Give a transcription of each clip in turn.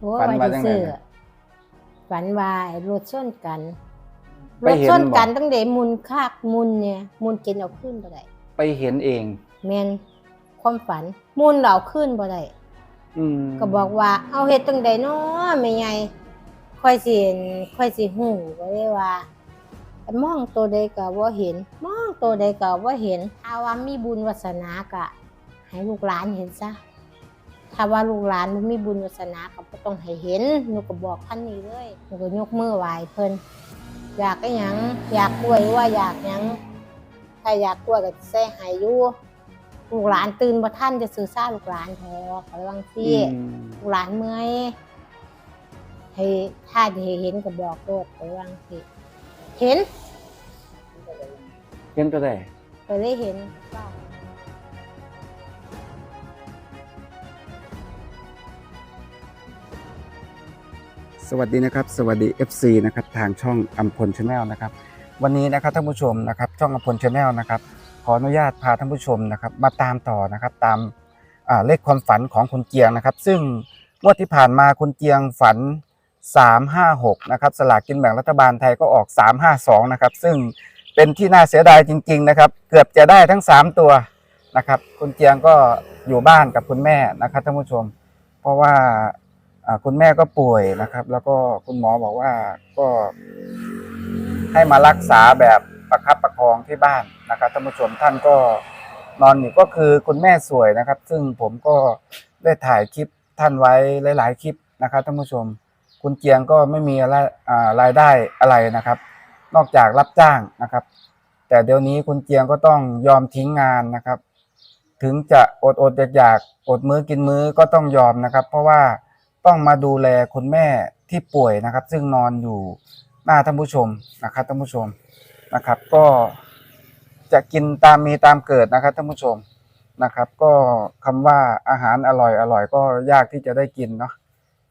โอ้ฝันว่าว่าจะจังไดซื้อน่ะฝันว่าไอ้รถชนกันไปรถเห็นชนกันบ่ตั้งแต่มุนคากมุนเนี่ย มุนกินเอาขึ้นบ่ได้ไปเห็นเอง แม่นความฝัน มุนเราขึ้นบ่ได้อืมก็บอกว่า เอาเฮ็ดจังใดเนาะแม่ใหญ่ค่อยสิเห็นค่อยสิฮู้ก็เลยว่า มองตัวใดก็บ่เห็น มองตัวใดก็บ่เห็นถ้าว่ามีบุญวาสนาก็ให้ลูกหลานเห็นซะ ถ้าว่าลูกหลานบ่มีบุญวาสนาก็บ่ต้องให้เห็นหนูก็บอกท่านนี้เลยหนูก็ยกมือไหว้เพิ่นอยากอีหยังอยากกล้วยว่าอยากหยังถ้าอยากกล้วยก็สิใส่ให้อยู่ลูกหลานตื่นบ่ทันจะซื้อซ่าลูกหลานพอก็ระวังอืซี่มลูกหลานเมื่อยให้ถ้าจะเห็นก็บอกโลดไปวาจังสิเห็น เห็นก็ได้ไปได้เห็นว่า สวัสดีนะครับสวัสดี FC นะครับทางช่องอัมพลชาแนลนะครับวันนี้นะครับท่านผู้ชมนะครับช่องอัมพลชาแนลนะครับขออนุญาตพาท่านผู้ชมนะครับมาตามต่อนะครับตามเลขความฝันของคุณเกียงนะครับ ซึ่งงวดที่ผ่านมาคุณเกียงฝัน 356นะครับสลากกินแบ่งรัฐบาลไทยก็ออก 352นะครับซึ่งเป็นที่น่าเสียดายจริง ๆนะครับ เกือบจะได้ทั้ง 3 ตัวนะครับคุณเกียงก็อยู่บ้านกับคุณแม่นะครับท่านผู้ชม เพราะว่า คุณแม่ก็ป่วยนะครับ แล้วก็คุณหมอบอกว่าก็ให้มารักษาแบบประคับประคองที่บ้านนะครับท่านผู้ชมท่านก็นอนอยู่ก็คือคุณแม่สวยนะครับ ซึ่งผมก็ได้ถ่ายคลิปท่านไว้หลาย ๆ คลิปนะครับท่านผู้ชม คุณเจียงก็ไม่มีอะไรรายได้อะไรนะครับ นอกจากรับจ้างนะครับ แต่เดี๋ยวนี้คุณเจียงก็ต้องยอมทิ้งงานนะครับ ถึงจะอดอดอยากๆอดมื้อกินมื้อก็ต้องยอมนะครับ เพราะว่า ต้องมาดูแลคุณแม่ที่ป่วยนะครับ ซึ่งนอนอยู่หน้าท่านผู้ชมนะครับท่านผู้ชมนะครับ ก็จะกินตามมีตามเกิดนะครับท่านผู้ชมนะครับ ก็คำว่าอาหารอร่อยอร่อยก็ยากที่จะได้กินเนาะ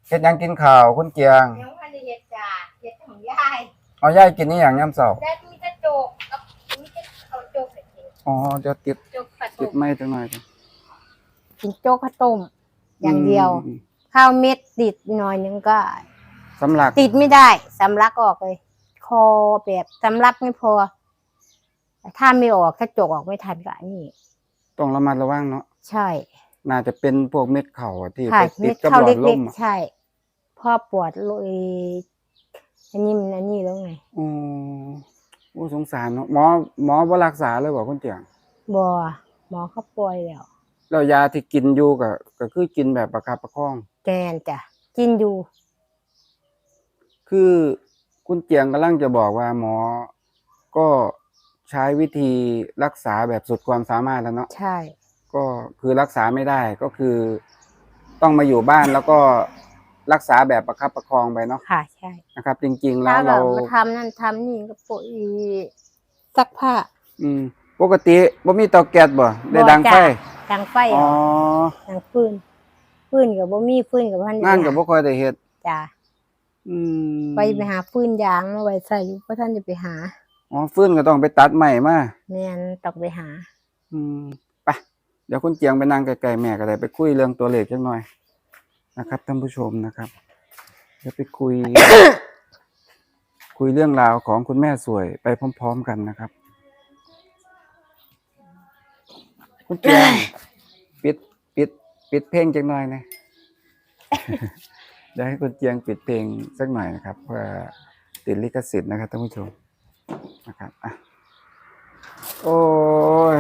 เฮ็ดหยังกินข่าวคุณเกียงยังพันได้เห็ดจ้าเห็ดของยายเอาย่ายกินนี่อย่างย่ำเสาแต่มีแต่โจกกับมีแต่เอาโจกไปกินอ๋อเดี๋ยวติดโจกข้าวติต้ดมไม่จังหน่อยจ้ะกินโจกข้าวต้มอย่างเดียวอืม ข้าวเม็ดติดหน่อยนึงก็ สำหรับติดไม่ได้สำลักออกเลย คอแบบสำลักไม่พอแต่ถ้าไม่ออกถ้าจกออกไม่ทันก็อันนี้ต้องระมัดระวังเนาะใช่น่าจะเป็นพวกเม็ดเข่าอะที่ค่ะไปติเม็ดดกับเข้าหลอดลเล็กมอะๆใช่พ่อปวดเลยอันนี้มันอันนี้แล้วไงอ๋อโอ้สงสารเนาะหมอหมอบ่รักษาเลยบอกคุณเจียงบัวหมอเขาป่วยแล้ว แล้วยาที่กินอยู่ก็ก็คือกินแบบประคับประคอง แกนจ้ะกินอยู่ คือคุณเจียงกำลังจะบอกว่าหมอ ก็ใช้วิธีรักษาแบบสุดความสามารถแล้วเนาะใช่ ก็คือรักษาไม่ได้ก็คือ ต้องมาอยู่บ้านแล้วก็รักษาแบบประคับประคองไปเนาะค่ะใช่นะครับ จริง ๆ แล้ถ้าวเราเรามาทำนั่นทำนี่ก็ป่วยซักผ้า อืม ปกติบ่มีเตาแก๊สบ่ได้ดังไฟจ้ะ ดังไฟอ๋อ ดังฟืน ฟืนกับบ่มีฟืนกับพันงานก็บ่ค่อยได้เฮ็ดจ้ะอืมไปไปหาฟืนยางมาไว้ใส่อยู่เพราะท่านจะไปหาอ๋อฟื้นก็ต้องไปตัดใหม่มาแม่นต้องไปหา อืมไปเดี๋ยวคุณเจียงไปนั่งไกลๆแม่ก็ได้ไปคุยเรื่องตัวเลขจักหน่อย นะครับท่านผู้ชมนะครับเดี๋ยวไปคุย คุยเรื่องราวของคุณแม่สวยไปพร้อม ๆ กันนะครับ คุณเจียงปิด ปิดปิดเพลงจักหน่อยนะเดี๋ยวให้คุณเจียงปิดเพลงสักหน่อยนะครับ เพื่อติดลิขสิทธิ์นะครับท่านผู้ชมนะครับอะโอ้ย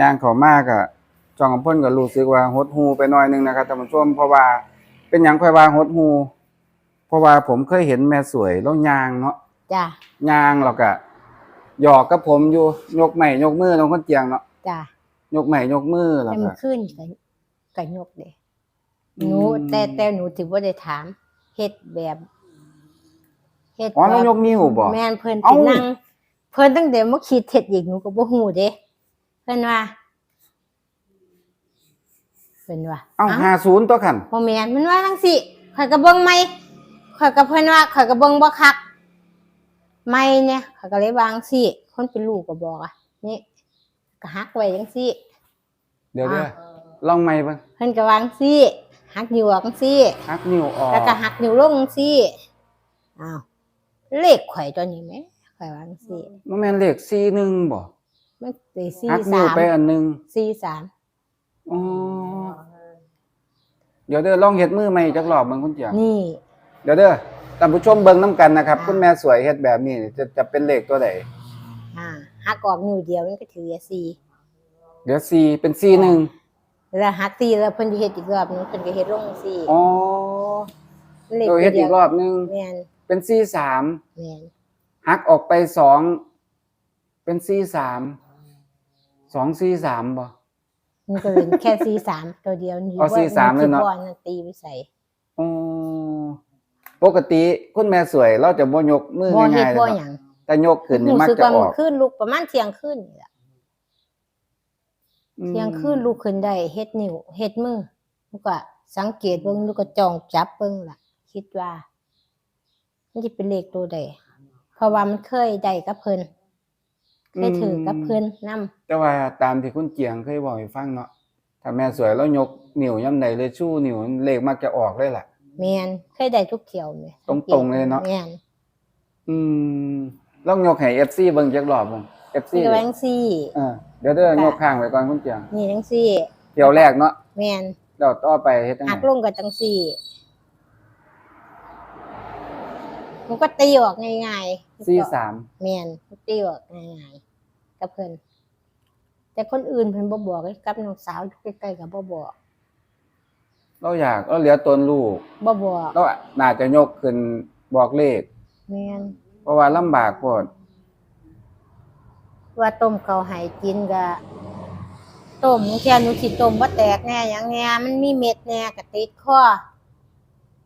ยางเขามากอะจองกับเพ่นก็รู้สึกว่าหดหูไปหน่อยหนึงนะครับท่านผู้ชมเพราะว่าเป็นอย่างค่อยว่าหดหูเพราะว่าผมเคยเห็นแม่สวยแล้วยางเนาะจ้ะยางเราก็หยอกกับผมอยู่ยกใหม่ยกมือน้องคนเจียงเนาะจ้ะยกใหม่ยกมือแล้วแต่ก็มันขึ้น กับกับยกเด้อืมหนูแต่แต่หนูถือว่าได้ถามเฮ็ดแบบเฮ็ดอ๋อแบแล้วบยกนิ้วบ่แม่นเพิ่นเอ้าสินั่งเพิ่นตั้งแต่มาคิดเฮ็ดอีกหนูก็บ่ฮู้เด้เพิ่นว่าเพิ่นว่าเอ้าห้าศูนย์ตัวขันบ่แม่นมันว่าจังซี่ข่อยก็เบิ่งใหม่ข่อยก็เพิ่นว่าข่อยก็เบิ่งบ่คักใหม่เนี่ยข่อยก็เลยวาจั่งซี่คนเป็นลูกก็บอกอะนี่ก็ฮักไว้จังซี่เดี๋ยวเดี๋ยวอะ ลองใหม่บ้างเพิ่นก็วาจั่งซี่หักนิ้วออกจังซี่ หักนิ้วออกแล้วก็หักนิ้วลงจังซี่อ้าวเลขข่อยตัวนี้ไหมข่อยว่าจังซี่บ่แม่นเลข41บ่มันตีสี่หักนิ้วสามไปอันหนึงสี่สามอ๋อเดี๋ยวเด้อลองเฮ็ดมือใหม่จักรอบเบิ่งคุณเจียงนี่ เดี๋ยวเด้อท่านผู้ชมเบิ่งนํกันนะครับอ่าคุณแม่สวยเฮ็ดแบบนี้จะจะเป็นเลขตัวใดอ่าหักออกนิ้วเดียวมันก็ถือสี่เดี๋ยว4เป็น41 แล้วหักสี่แล้วเพิ่นสิเฮ็ดอีกรอบหนึงเพิ่นก็เฮ็ดลงสี่อ๋อเลขตัวเฮ็ดอีกรอบหนึง แม่นเป็น43แม่นหักออกไปสอง เป็นสี่สาม สองสี่สามบ่ มันก็เป็นแค่สี่สามตัวเดียวนี่อ๋อ43เลยเนาะบอลนั่นตีไปใส่อ๋อปกติคุณแม่สวย เราจะบ่ยกมือบ่เฮ็ดง่ายๆเลยบ่หเนาะยังแต่ยกขึ้นนี่รู้มักสึกจะว่าอมันอกขึ้นลุกประมาณเที่ยงคืนนี่ล่ะอืม เที่ยงคืนลุกขึ้นได้เฮ็ดนิ้วเฮ็ดมือแล้วก็สังเกตเบิ่งแล้วก็จ้องจับเบิ่งล่ะ คิดว่ามันสิเป็นเลขตัวใดเพราะว่ามันเคยได้กับเพิ่นเคยถือกับเพิ่นนํแต่ว่าตามที่คุณเจียงเคยบอกให้ฟังเนาะถ้าแม่สวยแล้วยกนิ้วยามใดเลยชูนิ้วเลขมักจะออกเลยล่ะแม่นเคยได้ทุกเที่ยวแม่ตรงๆเลยเนาะแม่นอืมลองยกให้ FC เบิ่งจักรอบ เบิ่ง FC นี่ก็แบงซี่เออเดี๋ยวเด้อยกข้างไว้ก่อนคุณเจียงนี่จังซี่เที่ยวแรกเนาะแม่นเดี๋ยวต่อไปเฮ็ดจังหักได๋ลงกับจังซี่มันก็ตีออกง่ายๆสี่สามแม่นมันตีออกง่ายๆกับเพิ่นแต่คนอื่นเพิ่นบ่บอกเลยกับน้องสาวอยู่ใกล้ๆก็บ่บอกเราอยากเราเหลือตนลูกบ่บอกเราน่าจะยกขึ้นบอกเลข แม่นเพราะว่าลำบากโพด ว่าต้มข้าวให้กินก็ต้มแค่หนูสิต้มบ่แตกแน่หยังแน่มันมีเม็ดแน่ก็ติดคอ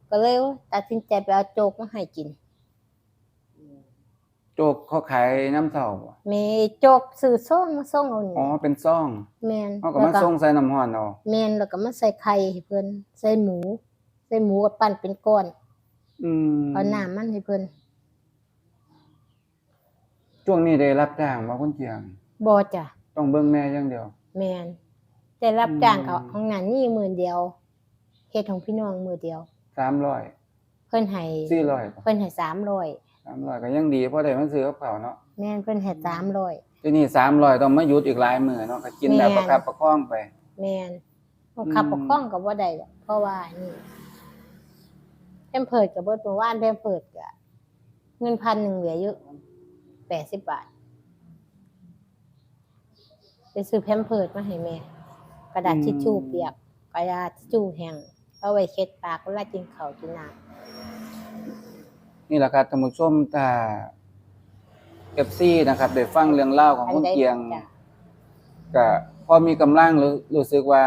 ก็เลยตัดสินใจไปเอาโจกมาให้กิน โจกเขาขายน้ำเท่าบ่มีโจกซื้อส่งมาส่งเอานี่อ๋อเป็นซ่องแม่นเขาก็มาส่งใส่น้ำร้อนเอาแม่นแล้วก็มาใส่ไข่ให้เพิ่นใส่หมู ใส่หมูก็ปั้นเป็นก้อนอืมเอาน้ำมันให้เพิ่น ช่วงนี้ได้รับจ้างบ่คุณเจียง บ่จ้ะต้องเบิ่งแม่อย่างเดียว แม่นแต่รับจ้างเขาอืมของนั้นนี่หมื่นเดียวเฮ็ดของพี่น้องมือเดียว300เพิ่นให้400บ่เพิ่นให้สามร้อย300ก็ยังดีเพราะได้มันซื้อกับข้าวเนาะแม่นเพิ่นให้สามร้อย ทีนี้300ต้องมาหยุดอีกหลายมื้อเนาะก็กินแบบแม่นประคับประคองไป แม่นบ่ขับอืม ปกครองก็บ่ได้ดอกเพราะว่านี่แพมเพิร์ดก็เบิดเมื่อวานแพมเพิร์ดก็เงินพันหนึ่งเหลืออยู่ 80บาท ไปซื้อแพมเพิร์ดมาให้แม่ กระดาษทิชชู่เปียก กระดาษทิชชู่แห้งเอาไว้เช็ดปากเวลากินข้าวกินน้ำนี่แหละครับท่านผู้ชมถ้า FC นะครับได้ฟังเรื่องเล่าวของคุณเกียง จ้ะก็พอมีกำลังหรือรู้สึกว่า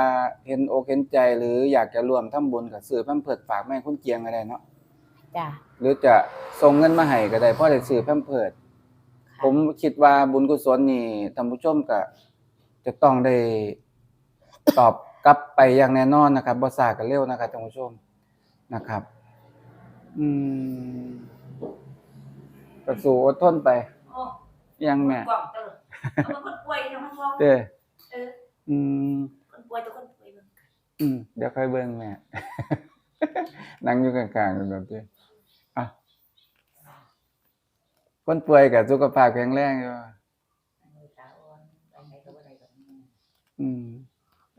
เห็นอกเห็นใจหรืออยากจะร่วมทำบุญกับซื้อแพมเพิร์สฝากแม่คุณเกียงก็ได้เนาะจ้ะหรือจะส่งเงินมาให้ก็ได้เพราะได้ซื้อแพมเพิร์ส ผมคิดว่าบุญกุศลนี่ท่านผู้ชมก็จะต้องได้ตอบกลับไปอย่างแน่นอนนะครับบ่ซ่าก็เร็วนะครับท่านผู้ชมนะครับ อืมก็สู้อดทนไป โอ้ยังแม่กล่องเตอร์เอามาคนป่วยนะมันร้องเด้อเอออืมคนป่วยตัวคนป่วยเบิ่งอืมเดี๋ยวค่อยเบิ่งแม่ นั่งอยู่กลางๆกันแบบนี้อะ คนป่วยกับสุขภาพแข็งแรงอยู่มือตาอ่อนไปไหนก็บ่ได้แบบนี้อืม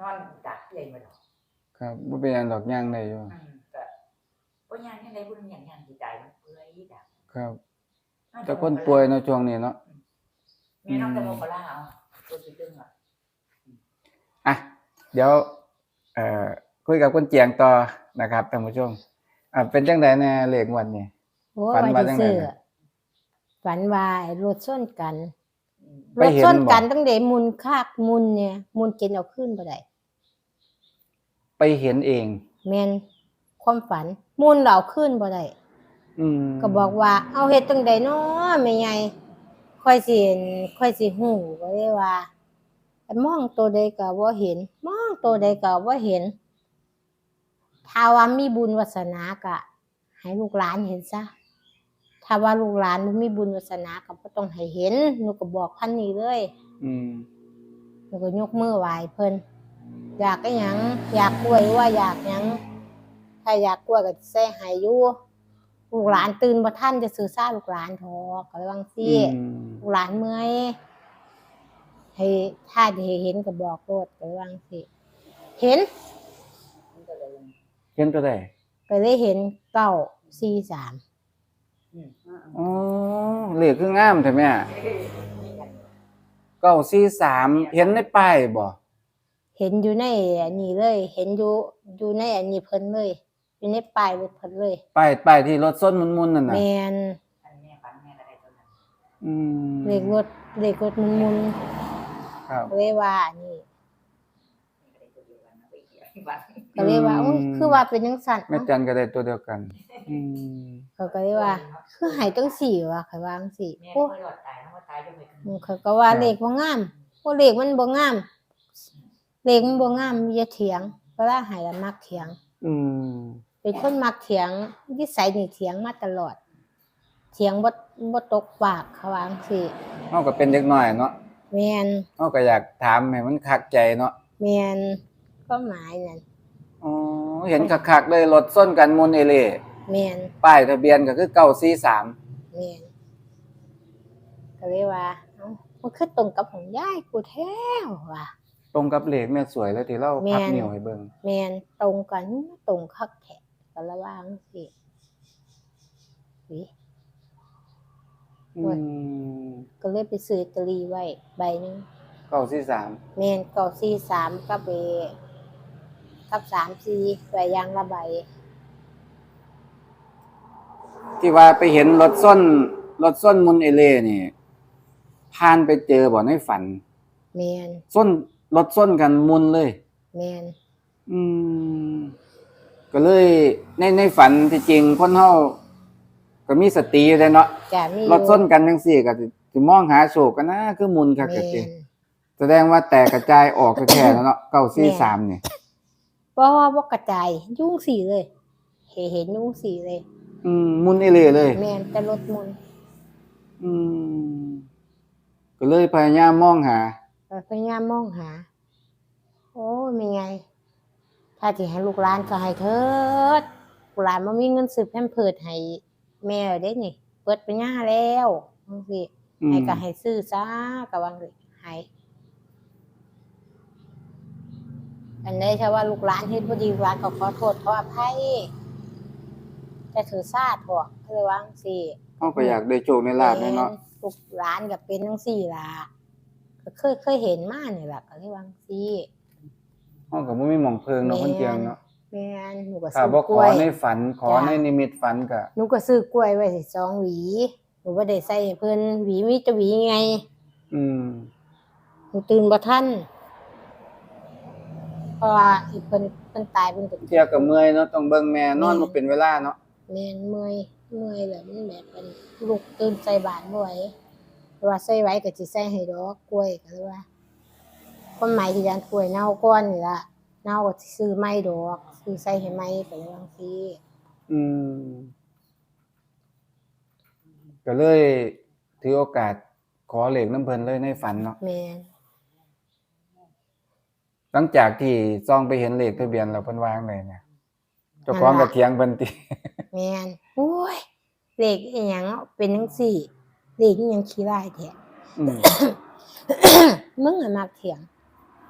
นอนตักใหญ่มาดอกครับบ่เป็นหยังดอกย่างได้อยู่อืมก็บ่ย่างยังไงบ่รู้อย่างย่างสิตายมันเปื่อยดักครับ แต่คนป่วยในช่วงนี้เนาะแม่น้องจะโมกลาเอาตัวสิตึงอะอะเดี๋ยวเอ่อคุยกับคนเจียงต่อนะครับท่านผู้ชมอะเป็นจังไดแน่เลขงวันนี้โอ้ฝันยว่าที่จังใดซื้อน่ะ ฝันว่าไอ้รถชนกันอืมไปรถเห็นชนกันบ่ตั้งแต่มุนคากมุนเนี่ย มุนกินเอาขึ้นบ่ได้ไปเห็นเอง แม่นความฝัน มุนเราขึ้นบ่ได้ อืมก็บอกว่าเอาเฮ็ดจังไดน้อแม่ใหญ่ค่อยสิเห็นค่อยสิฮู้ก็เลยว่าแต่มองตัวใดก็บ่เห็น มองตัวใดก็บ่เห็นถ้าว่ามีบุญวาสนาก็ให้ลูกหลานเห็นซะ ถ้าว่าลูกหลานบ่มีบุญวาสนาก็บ่ต้องให้เห็นหนูก็บอกพันนี้เลยอืมหนูก็ยกมือไหว้เพิ่นอยากก็หยังอยากกล้วยว่าอยากหยังถ้าอยากกล้วยก็สิใส่ให้อยู่ลูกหลานตื่นบ่ทันจะซื้อซ่าลูกหลานทอกก็เลยว่าจังซี่ อืมลูกหลานเมื่อยให้ถ้าที่เห็นก็บอกโลดก็เลยว่าจังซี่เห็นมันก็เลยเห็นตัวใดก็เลยเห็นเก้าสี่สาม อืมอ๋อเลขคืองามแท้แม่เก้าสี่สามเห็นในป้ายบ่เห็นอยู่ในอันนี้เลย เห็นอยู่อยู่ในอันนี้เพิ่นเลย อยู่ในป้ายรถเพิ่นเลยป้ายป้ายที่รถส้นมุนๆนั่นน่ะแมนอันแม่ฝันแม่อะไรตัวนั้นอืมเลขรถเลขรถมุนมุนครับๆก็เลยว่าอันนี้แม่ ก็ได้ตัวเดียวกันนะไปเกี่ยวฝันก็เลยว่าอุ้ยคือว่าเป็นจังซั่นแม่จันก็ได้ตัวเดียวกันอืมเขาก็เลยว่า คือให้ตั้งสี่ว่ะเขาว่าจังสี่แม่โอ้ก็ยอดตายแล้วว่าตายจะไปกันอืมเขาก็ว่าเลขบ่งามโอ้เลขมันบ่งามเลขมันบ่งามอย่าเถียงเวลาให้แล้วมักเถียง อืมเป็นคนมักเถียงนิสัยนี่เถียงมาตลอด เถียงบ่บ่ตกปากเขาว่าจังซี่เฮาก็เป็นเด็กน้อยเนาะแม่นเฮาก็อยากถามให้มันคักใจเนาะแม่นก็หมายนั่นอ๋อ เห็นคักๆเลยรถส้นกันมุนเอเล่แม่นป้ายทะเบียนก็คือ943แม่นก็เลยว่าเอ้ามันคือตรงกับของยายกูแท้ว่ะ ตรงกับเลขแม่สวยเลยที่เราแม่น พับนิ้วให้เบิ่งแม่นตรงกันตรงคักแท้ก็ระว่างสิวิ อืโอ้ยมก็เลยไปซื้อลอตเตอรี่ไว้ ใบหนึง943แม่นเก้าสี่สามกับเอ กับสามสี่ใบยางละใบที่ว่าไปเห็นรถส้นรถส้นมุนเอเล่นี่ผ่านไปเจอบ่ในฝันแม่นส้นรถส้นกันมุนเลย แม่นอืมก็เลยในในฝันที่จริงคนเฮาก็มีสติอยู่แหล้เนาะจะมีรถส้นกันจังซี่ก็สิสิมองหาโชคกันนะคือมุนคักแม่กะตินแสดงว่าแตกกระจายออกแท้ๆแล้วเนาะ943นี่ เพราะว่าบ่กระจายยุ่งสีเลยเห็นเห็นยุ่งสีเลย อืมมุนเอเล่เลย แม่นแต่รถมุนอืมก็เลยพยายามมองหาก็พยายามมองหา โอ้ยไม่ไง ถ้าที่ให้ลูกหลานก็ให้เถิดลูกหลานบ่มีเงินซื้อแพมเพิร์สให้แม่เด้นี่เปิดปัญญาแล้วจังซี่อืมให้ก็ให้ซื้อซะก็ว่าเลยให้ อันใดถ้าว่าลูกหลานเฮ็ดบ่ดีลูกหลานก็ขอโทษขออภัยแต่ถือซาดพวกก็เลยว่าจังซี่เฮาก็อยากได้โชคในลาภแน่เนาะแม่ลูกหลานก็เป็นจังซี่ล่ะก็เคยเคยเห็นมานี่ล่ะก็เลยว่าจังซี่เฮาก็บ่มีหม่องเพิงเนาะคนเจียงเนาะแม่นหนูก็ถ้าซื้อบ่กขล้อวยในฝันขอจ้ะในนิมิตฝันก็หนูก็ซื้อกล้วยไว้สิสองหวีหนูบ่ได้ใส่ให้เพิ่นหวีมีแต่หวีไง อืมหนูตื่นบ่ทัน เพราะว่าอีเพิ่นเพิ่นตายเพิ่นก็เที่ยวก็เมื่อยเนาะต้องเบิ่งแม่นอนแม่บ่เป็นเวลาเนาะแม่นเมื่อยเมื่อยแล้วมันแบบเป็นลูกตื่นใส่บาตรบ่ไหวแต่ว่าใส่ไว้ก็สิใส่ให้ดอกกล้วยก็เลยว่าความหมายที่ยานกล้วยเน่าก่อนนี่ล่ะเน่าก็สิซื้อใหม่ดอกซื้อใส่ให้ใหม่ก็เลยว่าจังซี่อืมก็เลยถือโอกาสขอเลขน้ำเพิ่นเลยในฝันเนาะแม่น หลังจากที่ซองไปเห็นเลขทะเบียนแล้วเพิ่นวางเลยเนี่ยเจ้าของก็เถียงเพิ่นติแม่นโอ้ยเลขอีหยังเป็นจังซี่เลขอีหยังขี้ร้ายแท้อืมมึงอะมักเถียง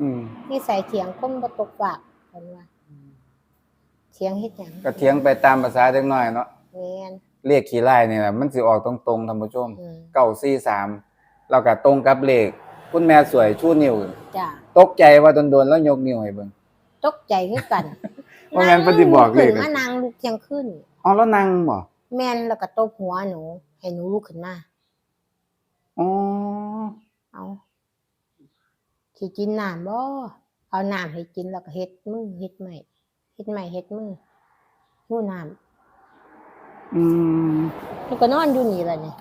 อืมนิสัยเถียงคนบ่ตกปากเพิ่นว่าเถียงเฮ็ดหยังก็เถียงไปตามภาษาเด็กน้อยเนาะแม่นเลขขี้ลายนี่แหละมันสิออกตรงๆท่านผู้ชมอืมเก้าสี่สามเราก็ตรงกับเลข คุณแม่สวยชูนิ้วจ้ะตกใจว่าโดนๆแล้วยกนิ้วให้เบิ่ง ตกใจคือกันว่าแม่นเพิ่นสิบอกเลขขึ้นมานางลุกเที่ยงขึ้น อ๋อแล้วนั่งบ่แม่นแล้วก็ตบหัวหนู ให้หนูลุกขึ้นมา อ๋อเอาสิกินน้ำบ่เอาน้ำให้กินแล้วก็เฮ็ดมือเฮ็ดใหม่เฮ็ดใหม่เฮ็ดมือหูน้ำอืมหนูก็นอนอยู่นี่ล่ะนี่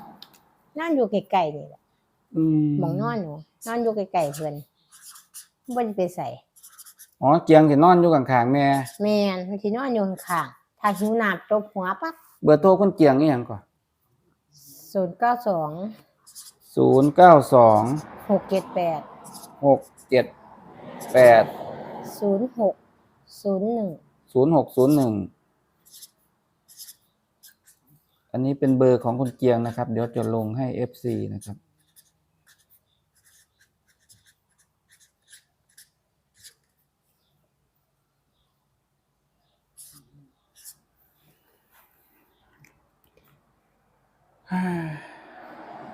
นอนอยู่ไกลๆนี่แหละ อืมหมองนอนหนูนอนอยู่ไกลๆเพิ่นบ่ได้ไปใส่อ๋อเกียงสินอนอยู่ข้างๆแม่ แม่นมันสินอนอยู่ข้างๆถ้าหิวน้ำตบหัวปั๊บเบอร์โทรคุณเกียงอีหยังก่อน092 092 678 678 0601 0601อันนี้เป็นเบอร์ของคุณเกียงนะครับ เดี๋ยวจะลงให้ FC นะครับ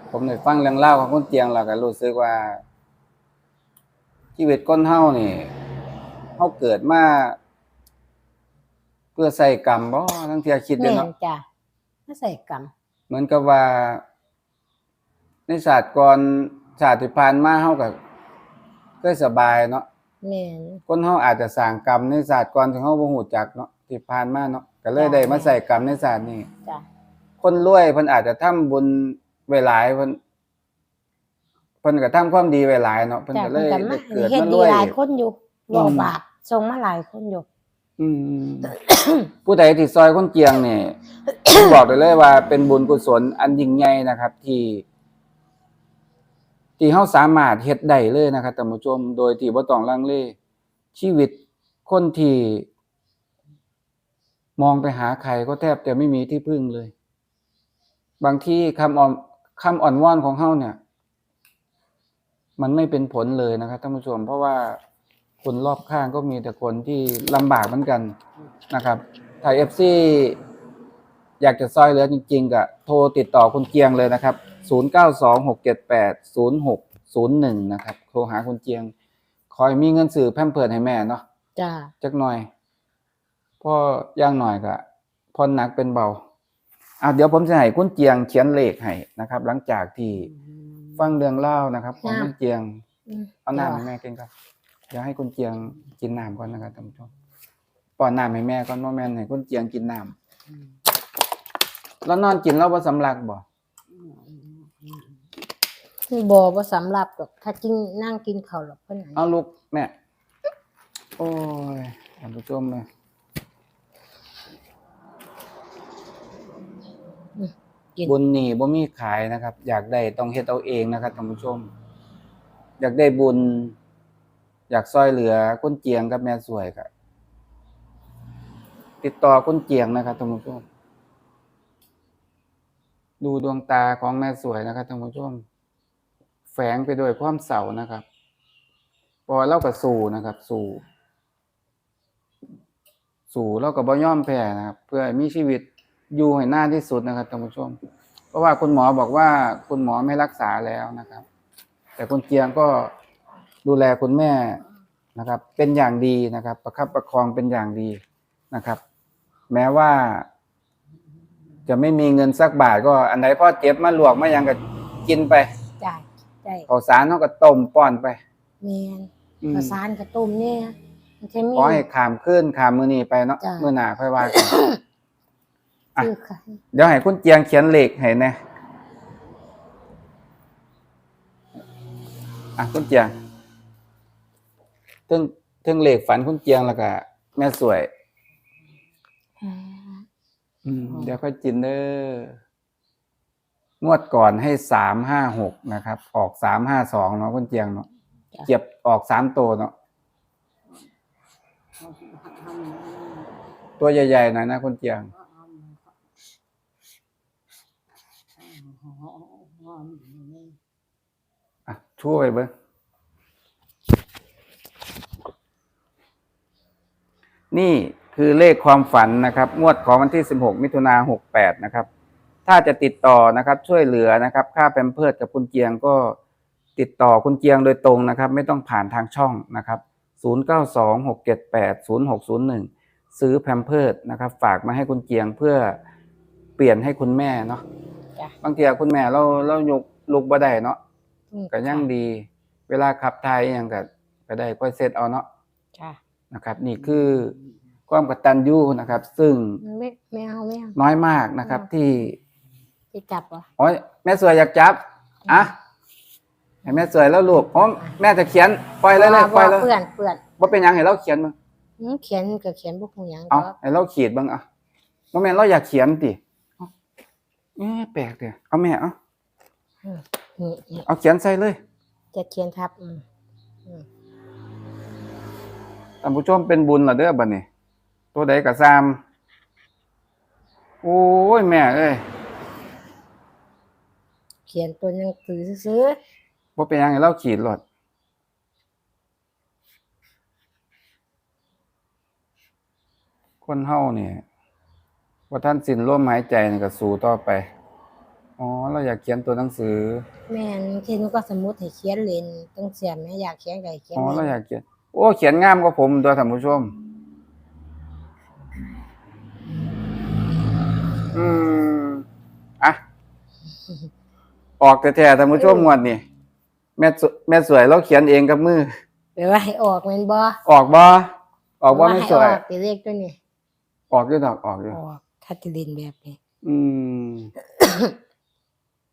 ผมได้ฟังเรื่องเล่าวของคุณเจียงแล้วก็รู้สึกว่า ชีวิตคนเฮานี่เฮาเกิดมาเพื่อใส่กรรมบ่ทั้งที่คิดเด้แม่เนาะนจ้ะมาใส่กรรมเหมือนกับว่า ในศาสตร์ก่อนศาสตร์ที่ผ่านมาเฮาก็เคยสบายเนาะแม่นคนเฮาอาจจะสร้างกรรมในศาสตร์ก่อนที่เฮาบ่ฮู้จักเนาะที่ผ่านมาเนาะก็เลยได้มาใส่กรรมในศาสตร์นี้จ้ะ คนรวยเพิ่นอาจจะทำบุญไว้หลายเพิ่นเพิ่นก็ทำความดีไว้หลายเนาะเพิ่นจ้ะก็เลเพิ่นยก็ได้มาเกิดเฮ็ดมารดีวยหลายคนอยู่อืมบ่บาปส่งมาหลายคนอยู่อืมผู้ใดที่ซอยคนเกียงเนี่ยบอกได้เลยว่าเป็นบุญกุศลอันยิ่งใหญ่นะครับ ที่ ที่เฮาสามารถเฮ็ดได้เลยนะครับท่านผู้ชมโดยที่บ่ต้องลังเลชีวิตคนที่มองไปหาใครก็แทบจะไม่มีที่พึ่งเลย บางที่คำอ่อนคำอ่อนวอนของเฮาเนี่ย มันไม่เป็นผลเลยนะครับท่านผู้ชม เพราะว่าคนรอบข้างก็มีแต่คนที่ลำบากเหมือนกันนะครับถ้าเอฟซีอยากจะซอยเหลือจริงๆก็โทรติดต่อคุณเกียงเลยนะครับ 0926780601 นะครับ โทรหาคุณเกียง คอยมีเงินสื่อแพมเพิร์ดให้แม่เนาะจ้ะจักหน่อยพ่อย่างหน่อยก็พอหนักเป็นเบา อะเดี๋ยวผมจะให้คุณเจียงเขียนเลขให้นะครับ หลังจากที่ฟังเรื่องเล่านะครับของคุณเจียงอืมเอาน้ำให้แม่กินครับเดี๋ยวให้คุณเจียงกินน้ำก่อนนะครับท่านผู้ชมป้อนน้ำให้แม่ก่อนว่าแม่นให้คุณเจียงกินน้ำแล้วนอนกินแล้วว่าสำลักบ่บ่บ่สำหรับดอกถ้ากินนั่งกินข้าวหรอกเพิ่นเอาลูกแม่โอ้ยท่านผู้ชมเลย กิน บุญนี่บ่มีขายนะครับ อยากได้ต้องเฮ็ดเอาเองนะครับท่านผู้ชม อยากได้บุญ อยากซอยเหลือคุณเจียงกับแม่สวยก็ติดต่อคุณเจียงนะครับท่านผู้ชม ดูดวงตาของแม่สวยนะครับท่านผู้ชม แฝงไปด้วยความเศร้านะครับพอเราก็สู้นะครับ สู้สู้เราก็บ่ยอมแพ้นะครับ เพื่อมีชีวิต ยู่ให้นานที่สุดนะครับท่านผู้ชม เพราะว่าคุณหมอบอกว่าคุณหมอไม่รักษาแล้วนะครับ แต่คุณเจียงก็ดูแลคุณแม่นะครับ เป็นอย่างดีนะครับ ประคับประคองเป็นอย่างดีนะครับ แม้ว่า จะไม่มีเงินสักบาทก็อันไหนพ่อเจ็บมาลวกมายังก็กินไปจ้ะได้ข้าวสารเขาก็ต้มป้อนไปแม่นอืมข้าวสารกระต้มเนี่ยมันจะมีขอให้ขามขึ้นขามมือนีไปเนาะจ้ะ มือหนาค่อยว่ากันอะ ซื้อค่ะเดี๋ยวให้คุณเจียงเขียนเลขให้แนะอะคุณเจียงเทิงเทิงเลขฝันคุณเจียงแล้วก็แม่สวย อืมเดี๋ยวค่อยจินเด้องวดก่อนให้สามห้าหกนะครับ ออกสามห้าสองเนาะคุณเจียงเนาะจ้ะเก็บออกสามตัวเนาะตัวใหญ่ๆหน่อยนะคุณเจียง อะช่วยเบิ้งนี่คือเลขความฝันนะครับ งวดของวันที่ 16 มิถุนา68 นะครับ ถ้าจะติดต่อนะครับ ช่วยเหลือนะครับ ค่าแพมเพิร์ดกับคุณเจียงก็ติดต่อคุณเจียงโดยตรงนะครับ ไม่ต้องผ่านทางช่องนะครับ 0926780601 ซื้อแพมเพิร์ดนะครับ ฝากมาให้คุณเจียงเพื่อเปลี่ยนให้คุณแม่เนาะ จ้ะบางทีคุณแม่เราเรายกลุกบ่ได้เนาะอืมก็ยังดี เวลาขับถ่ายอหย่างก็ก็ได้ค่อยเซตเอาเนาะจ้ะนะครับ นี่คือความกตัญญูนะครับ ซึ่งไม่ไม่เอาไม่เอา น้อยมากนะครับ อืม ที่จะจับเหรอ โอ้ยแม่สวยอยากจับอะให้แม่สวยแล้วลูกอ๋อแม่จะเขียนปล่อยเลยเลยปล่อยเลยเปื่อนเปื่อนว่าเป็นหยังให้เราเขียนมั้งอืมเขียนก็เขียนบ่ฮู้หยังเอาก็ให้เราขีดบ้างอะว่าแม่เราอยากเขียนติ เอาเอ๊ะแปลกเด้อเอาแม่เอานี่นี่เอาเขียนใส่เลยจะเขียนทับอืมท่านผู้ชมเป็นบุญเหรอเด้อบัดนี้ ตัวใดก็ซ้ำโอ้ยแม่เอ้ยขียนตัวหนังสือซื้อบ่เป็นหยังให้เราขีดรถคนเฮานี่ ว่าท่านสิ้นลมหายใจนี่ก็สู้ต่อไป อ๋อ เราอยากเขียนตัวหนังสือ แม่นเขียนก็สมมุติให้เขียนเล่นต้องเสียแม่อยากเขียนก็ให้เขียนอ๋อ เราเล่นอยากเขียน โอ้ เขียนงามกว่าผมตัวท่านผู้ชม อืม อะ ออกแท้ๆท่านผู้ชมงวดนี่แม่สแม่สวยเราเขียนเองกับมือแปลว่าให้ออกแม่นบ่ออกบ่ออกบ่ว่าไม่ให้สวยออกเป็นเลขตัวนี้ออกอยู่ดอกออกอยู่ออก ถ้าจะเล่นแบบนี้ อืม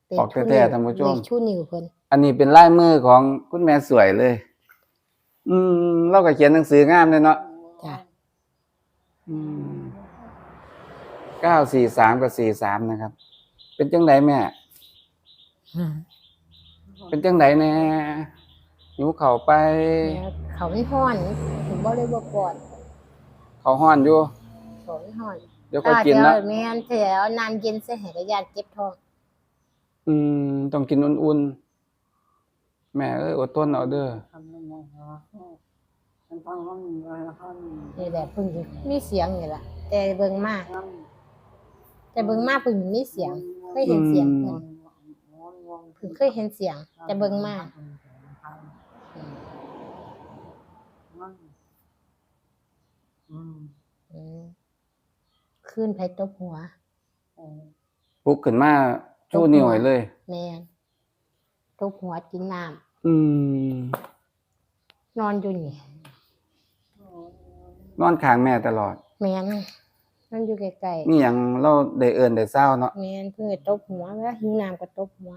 เป็นออกแท้ๆท่านผู้ชม เลขชูนิ้วเพิ่นอันนี้เป็นลายมือของคุณแม่สวยเลย อืม เราก็เขียนหนังสืองามเลยเนาะจ้ะอืมเก้าสี่สามกับสี่สามนะครับ เป็นจังไดแม่ อืมเป็นจังไดแน่หิวเข่าวไป แล้วเขาไม่ฮ้อนผมบ่เลยบ่ปอดเขาวห้อนอยู่เขาไม่ฮ้อน เดี๋ยวค่อยกินเนาะแม่นแถวน้ำเย็นใส่ให้ก็ยานเจ็บท้องอืมต้องกินอุ่นๆ แม่เอ้ยอดทนเอาเด้อทำยังไงคะมันต้องห้องไว้แล้วห้องนี่แหละเพิ่นสิมีเสียงนี่ล่ะแต่เบิ่งมาห้องแต่เบิ่งมาเพิ่นมีเสียงเคยเห็นเสียงเพิ่นเพิ่นเคยเห็นเสียง แต่เบิ่งมาอืมอืมอืม ขึ้นไผตบหัวปลุกขึ้นมาชูนิ้วให้เลย แม่นตบหัวกินน้ำอืมนอนอยู่นี่ นอนข้างแม่ตลอด แม่นนอนอยู่ใกล้นี่หยังเราได้เอิ้นได้เศร้าเนาะๆแม่นเพิ่นก็ตบหัวแล้วหิวน้ำก็ตบหัว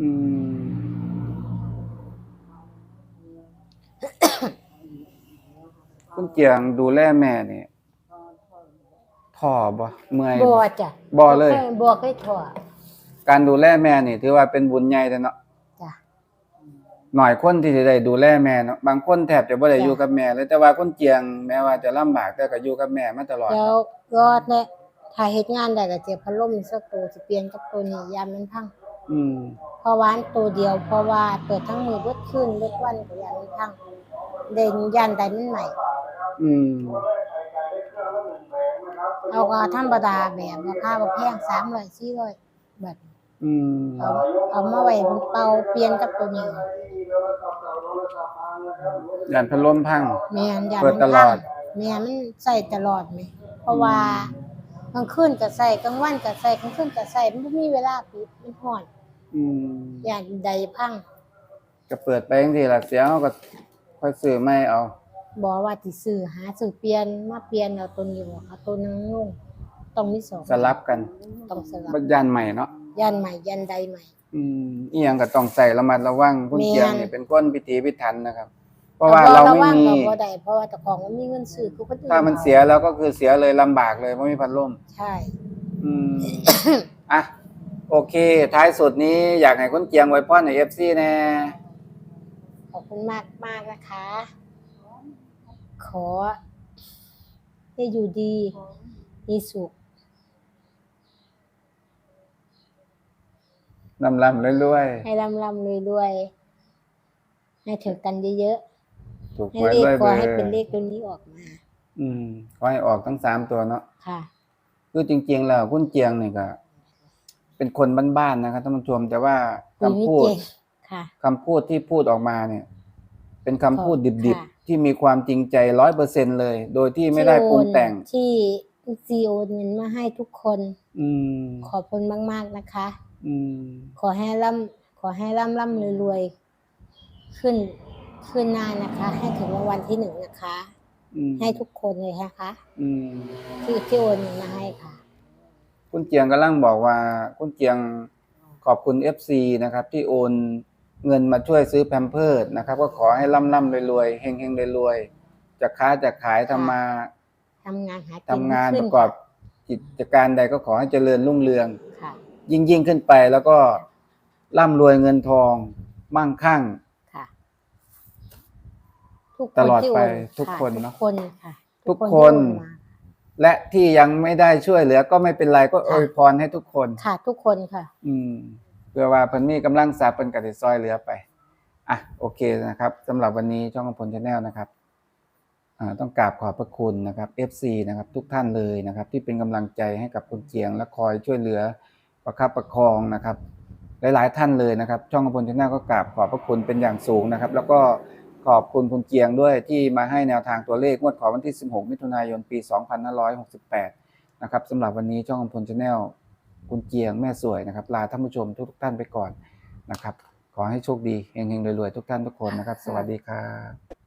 อืม คุณเจียงดูแลแม่นี่ท้อบ่เมื่อยบ่บ่จ้ะบ่เลยคบ่เคยถอดการดูแลแม่นี่ ถือว่าเป็นบุญใหญ่เลยเนาะจ้ะหน่อยคนที่จะได้ดูแลแม่เนาะบางคนแทบจะบ่ได้จ้ะอยู่กับแม่เลยแต่ว่าคุณเจียงแม้ว่าจะลำบากแต่ก็อยู่กับแม่มาตลอดแล้วรอดเนี่ยถ้าเฮ็ดงานได้ก็เจ็บพัดลมอีกสักตัวสิเปลี่ยนกับตัวนี้ยามมันพังอืมเพราะว่าอันตัวเดียวเพราะว่าเปิดทั้งมือเบิดคืนเบิดวันก็ยามมันพังเด่นยันใดมันใหม่ อืมเอาก็ธรรมดาแบบราคาบ่แพง300 400แบบอืมเอาเอามาไว้เป่าเปลี่ยนกับตัวนี้ยานพัดลมพังแม่นยามเปิดมันตลพัองดแม่มันใส่ตลอดไหมเพราะว่ากลางคืนก็ใส่กลางวันก็ใส่กลางคืนก็ใส่มันบ่มีเวลาปิดมันร้อนอืมยานใดพังก็เปิดไปจังซี่ล่ะเสียเฮาก็ค่อยซื้อใหม่เอา บอกว่าสิซื้อหาซื้อเปลี่ยนมาเปลี่ยนเอาตัวนี้บ่เอาตัวนึงลงต้องมีสองสลับกันต้องสลับบ่ย่านใหม่เนาะยันใหม่ยันใดใหม่ อืมอีหยังก็ต้องใส่ระมัดระวังคุณแม่นเจียงนี่เป็นคนพิถีพิถันนะครับ เพราะว่าเราระไม่วังมีก็บ่ได้เพราะว่าเจ้าของมันมีเงินซื้อคือคนอื่นถ้ามันเสียแล้วก็คือเสียเลยลำบากเลยไม่มีพัดลมใช่ อืมอะโอเค ท้ายสุดนี้อยากให้คุณเจียงไว้พ่อในเอฟซีแน่ขอบคุณมากมากๆนะคะ ขอ ให้อยู่ดีมีสุขลำลำๆรวยให้ร่ำร่ำรวยรวยๆให้ถึงกันเยอะๆถูกๆให้ไว้เลขด้วยขอเบอให้เป็นร์เลขตัวนี้ออกมา อืมขอให้ออกทั้งสามตัวเนาะค่ะคือจริง ๆ แล้วคุณเจียงนี่ก็เป็นคนบ้านๆนะครับท่านผู้ชมแต่ว่าคุยคำไม่พูดเก่งค่ะคำพูดที่พูดออกมาเนี่ย เป็นคำพูดดิบค่ะๆ ที่มีความจริงใจร้อยเปอร์เซ็นเลย โดยที่ไม่ได้ปรุงแต่ง ที่ซีโอนเงินมาให้ทุกคน อืม ขอบคุณมาก ๆนะคะ อืม ขอให้ร่ำขอให้ร่ำร่ำรวยรวยๆขึ้นขึ้นหน้านะคะ ให้ถึงรางวัลที่หนึ่งนะคะ อืมให้ทุกคนเลยนะคะอืม ที่ที่โอนเงินมาให้ค่ะ คุณเจียงกำลังบอกว่า คุณเจียงขอบคุณ FC นะครับ ที่โอน เงินมาช่วยซื้อแพมเพิร์ดนะครับ ก็ขอให้ร่ำร่ำรวยๆเฮงเฮงรวยๆจะค้าจะขายทำมาทำงานหากินทำงานขึ้ประกอบกิจการใดก็ขอให้เจริญรุ่งเรืองค่ะยิ่งยิ่งขึ้นไปแล้วก็ร่ำรวยเงินทองมั่งคั่งค่ะทุกตลอดที่ไปโนทุกค่ะคนเนอะทุกคนค่ะทุกที่คนโอมาและที่ยังไม่ได้ช่วยเหลือ ก็ไม่เป็นไรก็อวยพรให้ทุกคน ค่ะ ทุกคนค่ะ อืม เพื่อว่าเพิ่นมีกำลังทรัพย์เพิ่นก็สิซอยเหลือไปอะโอเคนะครับสำหรับวันนี้ช่องอำพลชาแนลนะครับอ่าต้องกราบขอบพระคุณนะครับ FC นะครับทุกท่านเลยนะครับ ที่เป็นกำลังใจให้กับคุณเจียง และคอยช่วยเหลือประคับประคองนะครับ หลาย ๆ ท่านเลยนะครับ ช่องอำพลชาแนลก็กราบขอบพระคุณเป็นอย่างสูงนะครับ แล้วก็ขอบคุณคุณเจียงด้วยที่มาให้แนวทางตัวเลขงวดของวันที่ 16 มิถุนายน ปี 2568 นะครับสำหรับวันนี้ช่องอำพลชาแนล คุณเจียงแม่สวยนะครับ ลาท่านผู้ชมทุกท่านไปก่อนนะครับ ขอให้โชคดีเฮงๆรวยๆทุกท่านทุกคนนะครับ สวัสดีครับ